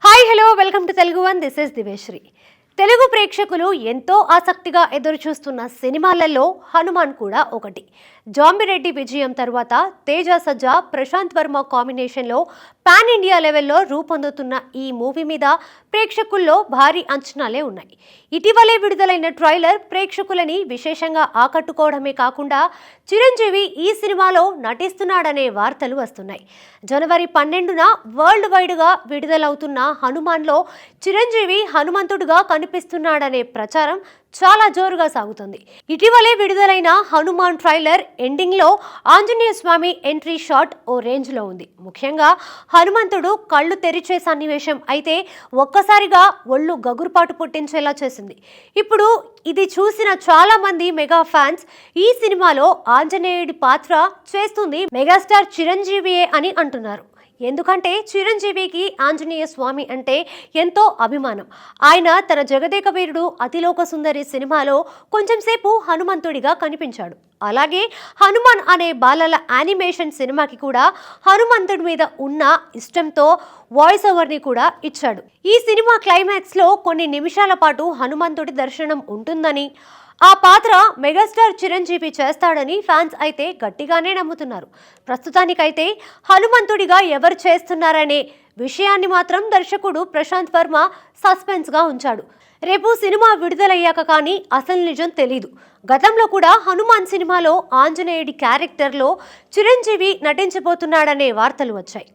Hi, hello, welcome to Telugu One. This is Diveshri. Telugu ప్రేక్షకులు ఎంతో ఆసక్తిగా ఎదురుచూస్తున్న సినిమాలలో హనుమాన్ కూడా ఒకటి జాంబిరెడ్డి విజయం తర్వాత తేజ సజ్జా ప్రశాంత్ వర్మ కాంబినేషన్లో పాన్ ఇండియా లెవెల్లో రూపొందుతున్న ఈ మూవీ మీద ప్రేక్షకుల్లో భారీ అంచనాలే ఉన్నాయి ఇటీవలే విడుదలైన ట్రైలర్ ప్రేక్షకులని విశేషంగా ఆకట్టుకోవడమే కాకుండా చిరంజీవి ఈ సినిమాలో నటిస్తున్నాడనే వార్తలు వస్తున్నాయి జనవరి పన్నెండున వరల్డ్ వైడ్గా విడుదలవుతున్న హనుమాన్లో చిరంజీవి హనుమంతుడుగా కనిపి కనిపిస్తున్నాడనే ప్రచారం చాలా జోరుగా సాగుతుంది ఇటీవలే విడుదలైన హనుమాన్ ట్రైలర్ ఎండింగ్లో ఆంజనేయ స్వామి ఎంట్రీ షాట్ ఓ రేంజ్లో ఉంది ముఖ్యంగా హనుమంతుడు కళ్ళు తెరిచే సన్నివేశం అయితే ఒక్కసారిగా ఒళ్ళు గగురుపాటు పుట్టించేలా చేసింది ఇప్పుడు ఇది చూసిన చాలా మంది మెగా ఫ్యాన్స్ ఈ సినిమాలో ఆంజనేయుడి పాత్ర చేస్తుంది మెగాస్టార్ చిరంజీవియే అని అంటున్నారు ఎందుకంటే చిరంజీవికి ఆంజనేయ స్వామి అంటే ఎంతో అభిమానం ఆయన తన జగదేక వీరుడు అతిలోక సుందరి సినిమాలో కొంచెంసేపు హనుమంతుడిగా కనిపించాడు అలాగే హనుమాన్ అనే బాలల యానిమేషన్ సినిమాకి కూడా హనుమంతుడి మీద ఉన్న ఇష్టంతో వాయిస్ ఓవర్ని కూడా ఇచ్చాడు ఈ సినిమా క్లైమాక్స్లో కొన్ని నిమిషాల పాటు హనుమంతుడి దర్శనం ఉంటుందని ఆ పాత్ర మెగాస్టార్ చిరంజీవి చేస్తాడని ఫ్యాన్స్ అయితే గట్టిగానే నమ్ముతున్నారు ప్రస్తుతానికైతే హనుమంతుడిగా ఎవరు చేస్తున్నారనే విషయాన్ని మాత్రం దర్శకుడు ప్రశాంత్ వర్మ సస్పెన్స్గా ఉంచాడు రేపు సినిమా విడుదలయ్యాక కానీ అసలు నిజం తెలీదు గతంలో కూడా హనుమాన్ సినిమాలో ఆంజనేయుడి క్యారెక్టర్లో చిరంజీవి నటించబోతున్నాడనే వార్తలు వచ్చాయి